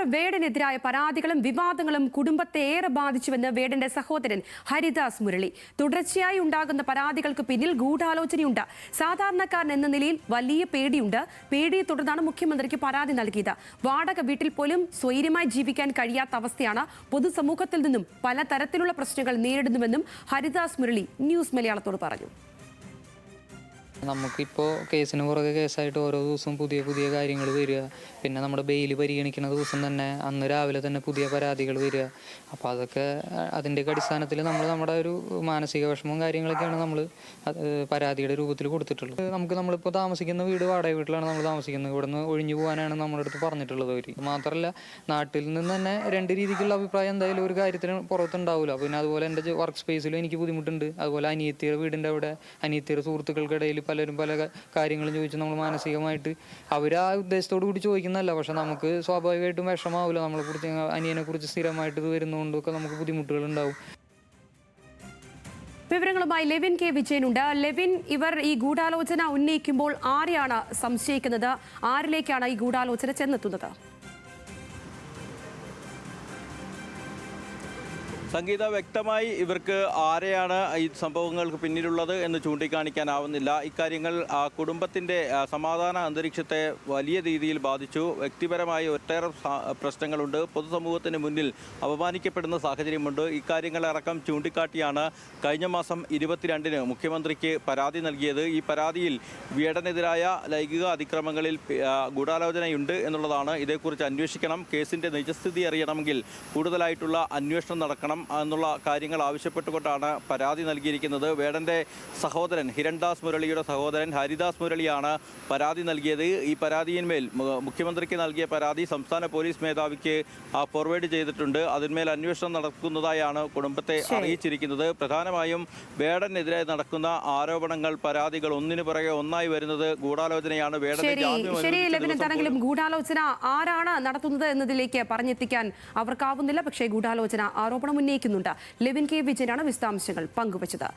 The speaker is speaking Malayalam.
ഗവർണർ വേടനെതിരായ പരാതികളും വിവാദങ്ങളും കുടുംബത്തെ ഏറെ ബാധിച്ചുവെന്ന് വേടന്റെ സഹോദരൻ ഹരിദാസ് മുരളി. തുടർച്ചയായി ഉണ്ടാകുന്ന പരാതികൾക്ക് പിന്നിൽ ഗൂഢാലോചനയുണ്ട്. സാധാരണക്കാരൻ എന്ന നിലയിൽ വലിയ പേടിയുണ്ട്. പേടിയെ തുടർന്നാണ് മുഖ്യമന്ത്രിക്ക് പരാതി നൽകിയത്. വാടക വീട്ടിൽ പോലും സ്വൈര്യമായി ജീവിക്കാൻ കഴിയാത്ത അവസ്ഥയാണ് പൊതുസമൂഹത്തിൽ നിന്നും പലതരത്തിലുള്ള പ്രശ്നങ്ങൾ നേരിടുന്നുവെന്നും ഹരിദാസ് മുരളി ന്യൂസ് മലയാളത്തോട് പറഞ്ഞു. നമുക്കിപ്പോൾ കേസിന് പുറകെ കേസായിട്ട് ഓരോ ദിവസവും പുതിയ പുതിയ കാര്യങ്ങൾ വരിക. പിന്നെ നമ്മുടെ ബെയിൽ പരിഗണിക്കുന്ന ദിവസം തന്നെ അന്ന് രാവിലെ തന്നെ പുതിയ പരാതികൾ വരിക. അപ്പോൾ അതൊക്കെ അതിന്റെ അടിസ്ഥാനത്തിൽ നമ്മൾ നമ്മുടെ ഒരു മാനസിക വിഷമവും കാര്യങ്ങളൊക്കെയാണ് നമ്മൾ പരാതിയുടെ രൂപത്തിൽ കൊടുത്തിട്ടുള്ളത്. നമുക്ക് നമ്മളിപ്പോൾ താമസിക്കുന്ന വീട് വാടക വീട്ടിലാണ് നമ്മൾ താമസിക്കുന്നത്. ഇവിടുന്ന് ഒഴിഞ്ഞു പോകാനാണ് നമ്മുടെ അടുത്ത് പറഞ്ഞിട്ടുള്ളത് അവർ മാത്രമല്ല നാട്ടിൽ നിന്ന് തന്നെ രണ്ട് രീതിക്കുള്ള അഭിപ്രായം എന്തായാലും ഒരു കാര്യത്തിന് പുറത്തുണ്ടാവില്ല. പിന്നെ അതുപോലെ എന്റെ വർക്ക് സ്പേസിലും എനിക്ക് ബുദ്ധിമുട്ടുണ്ട്. അതുപോലെ അനിയത്തിയുടെ വീടിന്റെ അവിടെ അനിയത്തിയുടെ സുഹൃത്തുക്കൾക്കിടയിൽ പലരും പല കാര്യങ്ങളും ചോദിച്ച് നമ്മൾ മാനസികമായിട്ട് അവർ ആ ഉദ്ദേശത്തോടു കൂടി ചോദിക്കുന്നതല്ല. പക്ഷെ നമുക്ക് സ്വാഭാവികമായിട്ടും വിഷമാവില്ല നമ്മളെ കുറിച്ച് അനിയനെ കുറിച്ച് സ്ഥിരമായിട്ട് വരുന്നതുകൊണ്ടൊക്കെ നമുക്ക് ബുദ്ധിമുട്ടുകൾ ഉണ്ടാവും വിവരങ്ങളുമായി ലെവിൻ കെ വിജയനുണ്ട്. ലെവിൻ ഇവർ ഈ ഗൂഢാലോചന ഉന്നയിക്കുമ്പോൾ ആരെയാണ് സംശയിക്കുന്നത്? ആരിലേക്കാണ് ഈ ഗൂഢാലോചന ചെന്നെത്തുന്നത്? സംഗീത വ്യക്തമായി ഇവർക്ക് ആരെയാണ് ഈ സംഭവങ്ങൾക്ക് പിന്നിലുള്ളത് എന്ന് ചൂണ്ടിക്കാണിക്കാനാവുന്നില്ല. ഇക്കാര്യങ്ങൾ ആ, കുടുംബത്തിന്റെ സമാധാന അന്തരീക്ഷത്തെ വലിയ രീതിയിൽ ബാധിച്ചു. വ്യക്തിപരമായി ഒട്ടേറെ പ്രശ്നങ്ങളുണ്ട്. പൊതുസമൂഹത്തിന് മുന്നിൽ അപമാനിക്കപ്പെടുന്ന സാഹചര്യമുണ്ട്. ഇക്കാര്യങ്ങളടക്കം ചൂണ്ടിക്കാട്ടിയാണ് കഴിഞ്ഞ മാസം ഇരുപത്തിരണ്ടിന് മുഖ്യമന്ത്രിക്ക് പരാതി നൽകിയത്. ഈ പരാതിയിൽ വീടനെതിരായ ലൈംഗിക അതിക്രമങ്ങളിൽ ഗൂഢാലോചനയുണ്ട് എന്നുള്ളതാണ്. ഇതേക്കുറിച്ച് അന്വേഷിക്കണം. കേസിന്റെ നിജസ്ഥിതി അറിയണമെങ്കിൽ കൂടുതലായിട്ടുള്ള അന്വേഷണം നടക്കണം. എന്നുള്ള കാര്യങ്ങൾ ആവശ്യപ്പെട്ടുകൊണ്ടാണ് പരാതി നൽകിയിരിക്കുന്നത്. വേടന്റെ സഹോദരൻ ഹിരൺദാസ് മുരളിയുടെ സഹോദരൻ ഹരിദാസ് മുരളിയാണ് പരാതി നൽകിയത്. ഈ പരാതിയിന്മേൽ മുഖ്യമന്ത്രിക്ക് നൽകിയ പരാതി സംസ്ഥാന പോലീസ് മേധാവിക്ക് ഫോർവേഡ് ചെയ്തിട്ടുണ്ട്. അതിന്മേൽ അന്വേഷണം നടക്കുന്നതായാണ് കുടുംബത്തെ അറിയിച്ചിരിക്കുന്നത്. പ്രധാനമായും വേടനെതിരെ നടക്കുന്ന ആരോപണങ്ങൾ പരാതികൾ ഒന്നിനു പുറകെ ഒന്നായി വരുന്നത് ഗൂഢാലോചനയാണ്. വേടന്റെ ഗൂഢാലോചന ആരാണ് നടത്തുന്നത് എന്നതിലേക്ക് പറഞ്ഞെത്തിക്കാൻ അവർക്കാവുന്നില്ല. പക്ഷേ ഗൂഢാലോചന ആരോപണം ഉന്നയിക്കുന്നുണ്ട് ലെവിൻ കെ വിജയനാണ് വിശദാംശങ്ങൾ പങ്കുവച്ചത്.